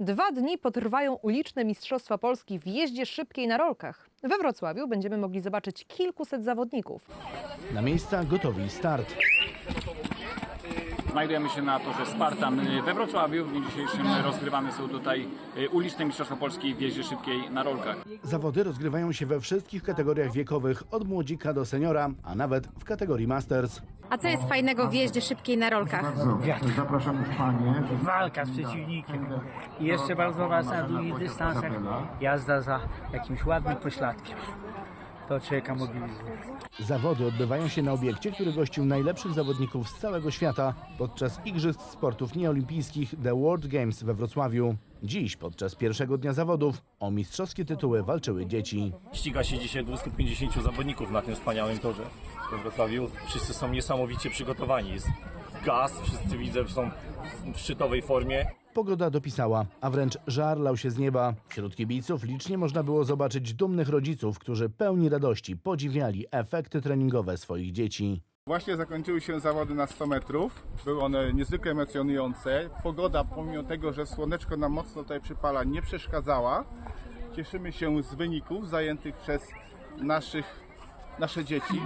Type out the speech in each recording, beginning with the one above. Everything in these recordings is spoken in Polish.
Dwa dni potrwają uliczne Mistrzostwa Polski w jeździe szybkiej na rolkach. We Wrocławiu będziemy mogli zobaczyć kilkuset zawodników. Na miejsca gotowi start. Znajdujemy się na torze Spartan we Wrocławiu. W dniu dzisiejszym rozgrywane są tutaj y, uliczne Mistrzostwa Polski w jeździe szybkiej na rolkach. Zawody rozgrywają się we wszystkich kategoriach wiekowych, od młodzika do seniora, a nawet w kategorii Masters. A co jest fajnego w jeździe szybkiej na rolkach? Bardzo zapraszam już Panie. walka z przeciwnikiem. I jeszcze bardzo ważna na długich dystansach jazda za jakimś ładnym pośladkiem. To człowieka mobilizuje. Zawody odbywają się na obiekcie, który gościł najlepszych zawodników z całego świata podczas Igrzysk Sportów Nieolimpijskich The World Games we Wrocławiu. Dziś, podczas pierwszego dnia zawodów, o mistrzowskie tytuły walczyły dzieci. Ściga się dzisiaj 250 zawodników na tym wspaniałym torze we Wrocławiu. Wszyscy są niesamowicie przygotowani. Jest gaz, wszyscy widzę, że są w szczytowej formie. Pogoda dopisała, a wręcz żar lał się z nieba. Wśród kibiców licznie można było zobaczyć dumnych rodziców, którzy pełni radości podziwiali efekty treningowe swoich dzieci. Właśnie zakończyły się zawody na 100 metrów. Były one niezwykle emocjonujące. Pogoda, pomimo tego, że słoneczko nam mocno tutaj przypala, nie przeszkadzała. Cieszymy się z wyników zajętych przez naszych, nasze dzieci.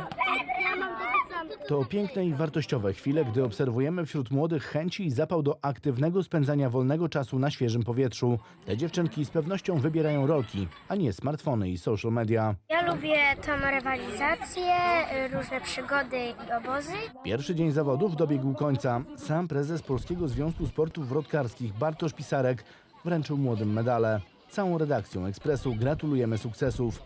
To piękne i wartościowe chwile, gdy obserwujemy wśród młodych chęci i zapał do aktywnego spędzania wolnego czasu na świeżym powietrzu. Te dziewczynki z pewnością wybierają rolki, a nie smartfony i social media. Ja lubię tą rywalizację, y, różne przygody i obozy. Pierwszy dzień zawodów dobiegł końca. Sam prezes Polskiego Związku Sportów Wrotkarskich Bartosz Pisarek wręczył młodym medale. Całą redakcją Ekspresu gratulujemy sukcesów.